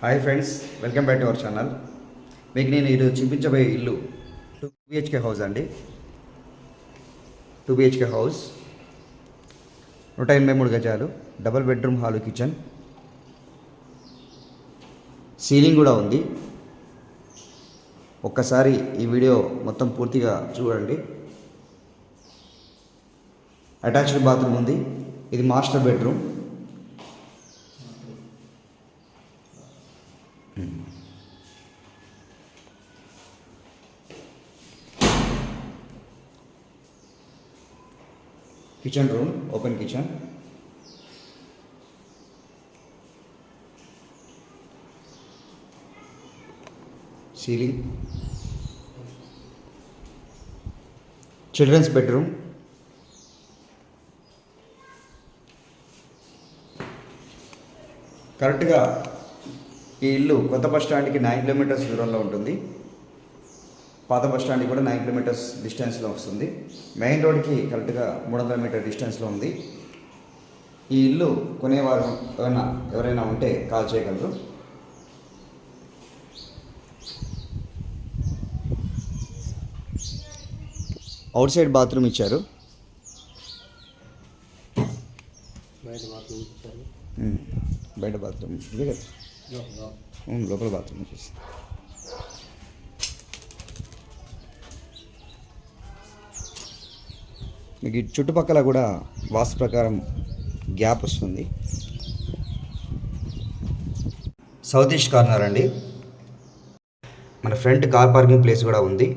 Hi friends welcome back to our channel మీకు నేను ఈరోజు చూపించబోయే ఇల్లు two B H K house అండి. Two B H K house నూట ఎనభై మూడు గజాలు double bedroom hall kitchen ceiling కూడా ఉంది. ఒక్కసారి ఈ వీడియో మొత్తం పూర్తిగా చూడండి. అటాచ్డ్ బాత్రూమ్ ఉంది. ఇది master bedroom kitchen room open kitchen ceiling children's bedroom కరెక్ట్గా ఈ ఇల్లు కొత్త బస్ స్టాండ్కి నైన్ కిలోమీటర్స్ దూరంలో ఉంటుంది. పాత బస్ స్టాండ్కి కూడా నైన్ కిలోమీటర్స్ డిస్టెన్స్లో వస్తుంది. మెయిన్ రోడ్కి కరెక్ట్గా మూడు వందల మీటర్ డిస్టెన్స్లో ఉంది. ఈ ఇల్లు కొనేవారు ఎవరైనా ఎవరైనా ఉంటే కాల్ చేయగలరు. అవుట్ సైడ్ బాత్రూమ్ ఇచ్చారు. బయట బాత్రూమ్ ఇదే కదా లోపల లోపల బాత్రూమ్ వచ్చేసి మీకు చుట్టుపక్కల కూడా వాస్తు ప్రకారం గ్యాప్ వస్తుంది. సౌత్ ఈస్ట్ కార్నర్ అండి. మన ఫ్రంట్ కార్ పార్కింగ్ ప్లేస్ కూడా ఉంది.